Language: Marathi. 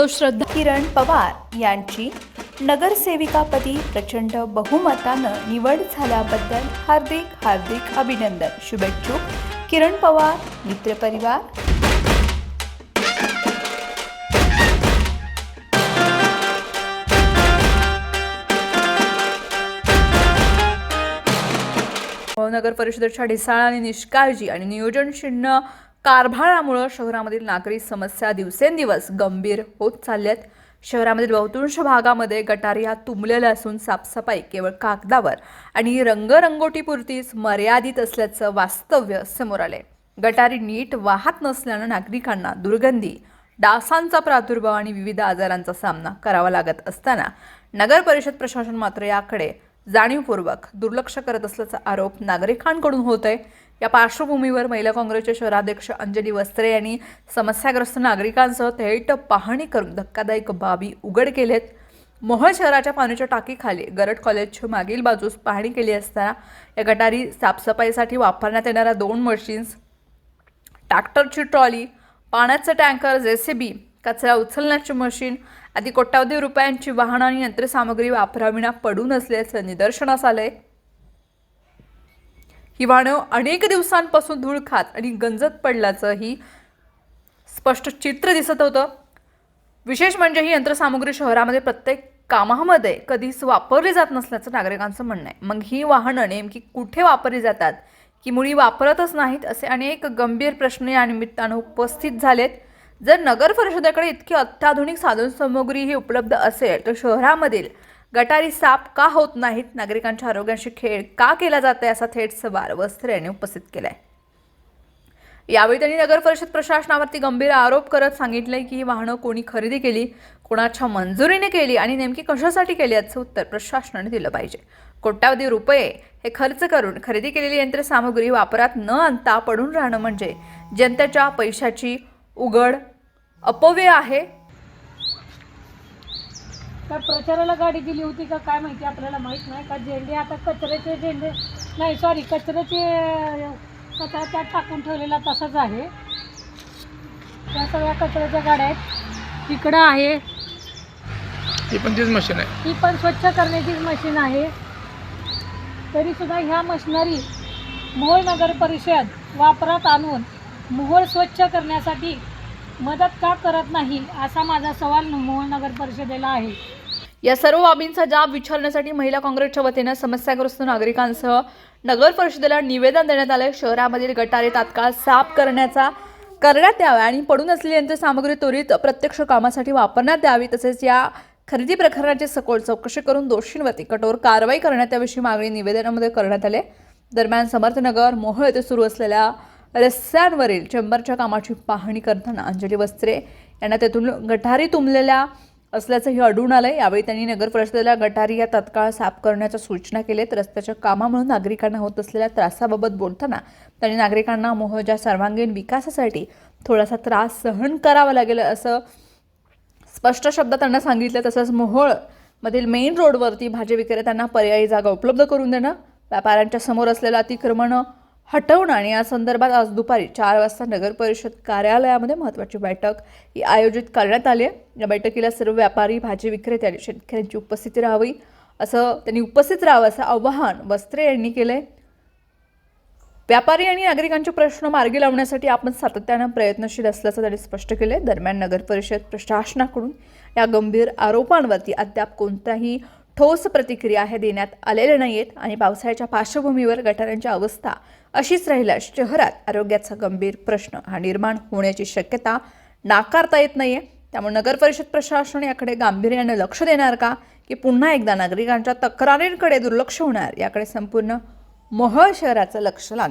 सौ श्रद्धा. किरण पवार यांची नगरसेविकापदी प्रचंड बहुमतानं निवड झाल्याबद्दल हार्दिक हार्दिक अभिनंदन. शुभेच्छुक किरण पवार मित्रपरिवार नगर परिषदेच्या ढिसाळ आणि निष्काळजी आणि नियोजन शून्य कारभारामुळं शहरामधील नागरी समस्या दिवसेंदिवस गंभीर होत चालल्यात. शहरामधील बहुतांश भागामध्ये गटारी ह्या तुंबलेल्या असून साफसफाई केवळ कागदावर आणि रंगरंगोटीपुरतीच मर्यादित असल्याचं वास्तव्य समोर आले गटारी नीट वाहत नसल्यानं नागरिकांना दुर्गंधी डासांचा प्रादुर्भाव आणि विविध आजारांचा सामना करावा लागत असताना नगर परिषद प्रशासन मात्र याकडे जाणीवपूर्वक दुर्लक्ष करत असल्याचा आरोप नागरिकांकडून होत आहे या पार्श्वभूमीवर महिला काँग्रेसचे शहराध्यक्ष अंजली वस्त्रे यांनी समस्याग्रस्त नागरिकांसह थेट पाहणी करून धक्कादायक बाबी उघड केलेत. मोहोळ शहराच्या पाण्याच्या टाकीखाली गरड कॉलेजच्या मागील बाजूस पाहणी केली असताना या गटारी साफसफाईसाठी वापरण्यात येणाऱ्या दोन मशीन्स ट्रॅक्टरची ट्रॉली पाण्याचं टँकर जेसीबी कचरा उचलण्याची मशीन आदी कोट्यावधी रुपयांची वाहनं आणि यंत्रसामग्री वापराविना पडून असल्याचं निदर्शनास आलं आहे हिवाणं अनेक दिवसांपासून धूळ खात आणि गंजत पडल्याचंही स्पष्ट चित्र दिसत होतं. विशेष म्हणजे ही यंत्रसामुग्री शहरामध्ये प्रत्येक कामामध्ये कधीच वापरली जात नसल्याचं नागरिकांचं म्हणणं आहे. मग ही वाहनं नेमकी कुठे वापरली जातात की मुळी वापरतच नाहीत असे अनेक गंभीर प्रश्न या निमित्तानं उपस्थित झालेत. जर नगर परिषदेकडे इतकी अत्याधुनिक साधनसामुग्री ही उपलब्ध असेल तर शहरामधील गटारी साफ का होत नाहीत? नागरिकांच्या आरोग्याशी खेळ का केला जात आहे असा थेट सवाल वस्त्रे यांनी उपस्थित केलाय. यावेळी त्यांनी नगर परिषद प्रशासनावरती गंभीर आरोप करत सांगितले की ही वाहनं कोणी खरेदी केली कोणाच्या मंजुरीने केली आणि नेमकी कशासाठी केली याचं उत्तर प्रशासनाने दिलं पाहिजे. कोट्यावधी रुपये हे खर्च करून खरेदी केलेली यंत्रसामग्री वापरात न आणता पडून राहणं म्हणजे जनतेच्या पैशाची उघड अपव्यय आहे. काय प्रचाराला गाडी दिली होती का काय माहिती आपल्याला माहीत नाही का? झेंडे आता कचऱ्याचे झेंडे नाही सॉरी कचऱ्याचे कचरा त्यात टाकून ठेवलेला तसाच आहे. त्या सगळ्या कचऱ्याच्या गाड्या आहेत. इकडं आहे. ही पण तीच मशीन आहे. ही पण स्वच्छ करण्याची मशीन आहे. तरीसुद्धा ह्या मशिनरी मोहोळ नगर परिषद वापरात आणून मोहोळ स्वच्छ करण्यासाठी मदत का करत नाही असा माझा सवाल मोहोळ नगर परिषदेला आहे. या सर्व बाबींचा जाब विचारण्यासाठी महिला काँग्रेसच्या वतीनं समस्याग्रस्त नागरिकांसह नगर परिषदेला निवेदन देण्यात आलं शहरामधील गटारे तात्काळ साफ करण्याचा करण्यात यावा आणि पडून असलेली यंत्रसामग्री त्वरित प्रत्यक्ष कामासाठी वापरण्यात यावी तसेच या खरेदी प्रकरणाची सखोल चौकशी करून दोषींवरती कठोर कारवाई करण्यात याविषयी मागणी निवेदनामध्ये करण्यात आले दरम्यान समर्थनगर मोहोळ येथे सुरू असलेल्या रस्त्यांवरील चेंबरच्या कामाची पाहणी करताना अंजली वस्त्रे यांना तेथून गटारी तुंबलेल्या असल्याचंही आढळून आलं यावेळी त्यांनी नगर परिषदेला गटारी या तत्काळ साफ करण्याच्या सूचना केल्यात. रस्त्याच्या कामामुळे नागरिकांना होत असलेल्या त्रासाबाबत बोलताना त्यांनी नागरिकांना मोहजा सर्वांगीण विकासासाठी थोडासा त्रास सहन करावा लागेल असं स्पष्ट शब्द त्यांना सांगितलं. तसंच मोहोळ मधील मेन रोडवरती भाजी विक्रेत्यांना पर्यायी जागा उपलब्ध करून देणं व्यापाऱ्यांच्या समोर असलेलं अतिक्रमण हटवणं आणि या संदर्भात आज दुपारी चार वाजता नगर परिषद कार्यालयामध्ये महत्त्वाची बैठक ही आयोजित करण्यात आली आहे. या बैठकीला सर्व व्यापारी भाजी विक्रेते आणि शेतकऱ्यांची उपस्थिती राहावी असं त्यांनी उपस्थित राहावं असं आवाहन वस्त्रे यांनी केलं आहे व्यापारी आणि नागरिकांचे प्रश्न मार्गी लावण्यासाठी आपण सातत्यानं प्रयत्नशील असल्याचं त्यांनी स्पष्ट केले दरम्यान नगर परिषद प्रशासनाकडून या गंभीर आरोपांवरती अद्याप कोणताही ठोस प्रतिक्रिया हे देण्यात आलेल्या नाही आहेत आणि पावसाळ्याच्या पार्श्वभूमीवर गटारांची अवस्था अशीच राहिल्यास शहरात आरोग्याचा गंभीर प्रश्न हा निर्माण होण्याची शक्यता नाकारता येत नाही आहे त्यामुळे नगरपरिषद प्रशासन याकडे गांभीर्याने लक्ष देणार का? की पुन्हा एकदा नागरिकांच्या तक्रारींकडे दुर्लक्ष होणार? याकडे संपूर्ण महळ शहराचं लक्ष लागलं.